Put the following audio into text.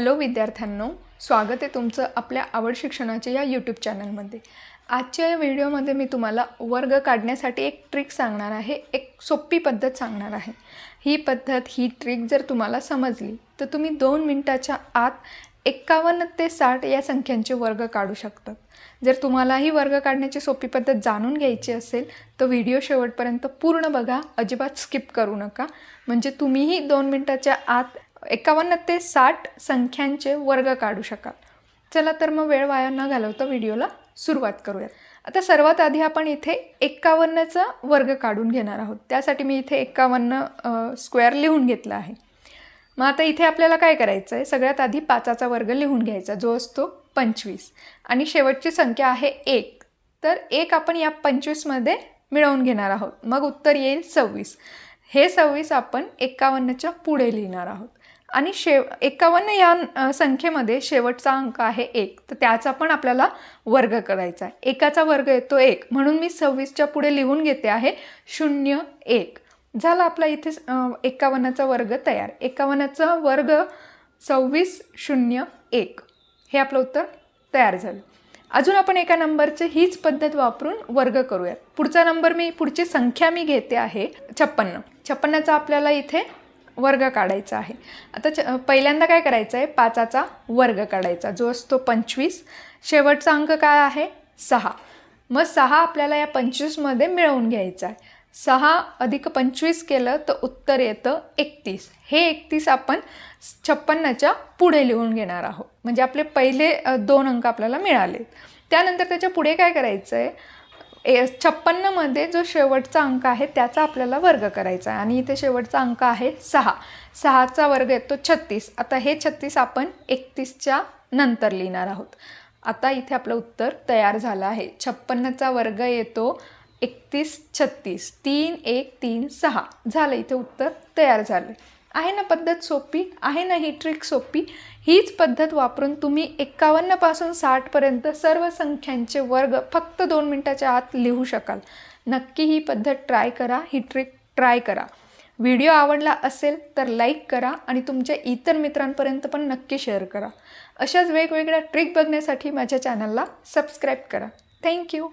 Hello विद्यार्थ्यांनो स्वागत आहे तुमचं आपल्या आवड शिक्षणाच्या या यूट्यूब चॅनलमध्ये आजच्या या व्हिडिओमध्ये मी तुम्हाला वर्ग काढण्यासाठी एक ट्रिक सांगणार आहे एक सोपी पद्धत सांगणार आहे. ही पद्धत ही ट्रिक जर तुम्हाला समजली तर तुम्ही दोन मिनटाच्या आत एक्कावन्न ते साठ या संख्यांचे वर्ग काढू शकतात. जर तुम्हाला ही वर्ग काढण्याची सोपी पद्धत जाणून घ्यायची असेल तर व्हिडिओ शेवटपर्यंत पूर्ण बघा अजिबात स्किप करू नका. म्हणजे तुम्हीही दोन मिनटाच्या आत एकावन्न ते साठ संख्यांचे वर्ग काढू शकाल. चला तर मग वेळ वाया न घालवता व्हिडिओला सुरुवात करूयात. आता सर्वात आधी आपण इथे एक्कावन्नचा वर्ग काढून घेणार आहोत. त्यासाठी मी इथे एक्कावन्न स्क्वेअर लिहून घेतला आहे. मग आता इथे आपल्याला काय करायचं आहे सगळ्यात आधी पाचाचा वर्ग लिहून घ्यायचा जो असतो पंचवीस. आणि शेवटची संख्या आहे एक. तर एक आपण या पंचवीसमध्ये मिळवून घेणार आहोत. मग उत्तर येईल सव्वीस. हे सव्वीस आपण एकावन्नच्या पुढे लिहिणार आहोत. आणि शेव एकावन्न या संख्येमध्ये शेवटचा अंक आहे एक. तर त्याचा पण आपल्याला वर्ग करायचा आहे. एकाचा वर्ग येतो एक. म्हणून मी सव्वीसच्या पुढे लिहून घेते आहे शून्य एक. झाला आपला इथे एकावन्नाचा वर्ग तयार. एकावन्नाचा वर्ग सव्वीस शून्य एक. हे आपलं उत्तर तयार झालं. अजून आपण एका नंबरचे हीच पद्धत वापरून वर्ग करूयात. पुढचा नंबर मी पुढची संख्या मी घेते आहे छप्पन्न. छप्पन्नाचा आपल्याला इथे वर्ग काढायचा आहे. आता च पहिल्यांदा काय करायचं आहे? पाचाचा वर्ग काढायचा. जो असतो पंचवीस शेवटचा अंक काय आहे? सहा. मग सहा आपल्याला या पंचवीसमध्ये मिळवून घ्यायचा आहे. सहा अधिक पंचवीस केलं तर उत्तर येतं एकतीस. हे एकतीस आपण छप्पन्नच्या पुढे लिहून घेणार आहोत. म्हणजे आपले पहिले दोन अंक आपल्याला मिळाले त्यानंतर त्याच्या पुढे काय करायचं आहे ए छप्पन्नमध्ये जो शेवटचा अंक आहे त्याचा आपल्याला वर्ग करायचा आहे. आणि इथे शेवटचा अंक आहे सहा. सहाचा वर्ग येतो छत्तीस. आता हे छत्तीस आपण एकतीसच्या नंतर लिहिणार आहोत. आता इथे आपलं उत्तर तयार झालं आहे. छप्पन्नचा वर्ग येतो एकतीस छत्तीस. तीन एक तीन सहा. झालं इथे उत्तर तयार झालं. आहे ना पद्धत सोपी आहे ना ही ट्रिक सोपी हीच पद्धत वापरून तुम्ही एक्कावन्नपासून साठपर्यंत सर्व संख्यांचे वर्ग फक्त दोन मिनटाच्या आत लिहू शकाल. नक्की ही पद्धत ट्राय करा ही ट्रिक ट्राय करा. व्हिडिओ आवडला असेल तर लाईक करा आणि तुमच्या इतर मित्रांपर्यंत पण नक्की शेअर करा. अशाच वेगवेगळ्या ट्रिक बघण्यासाठी माझ्या चॅनलला सबस्क्राईब करा. थँक्यू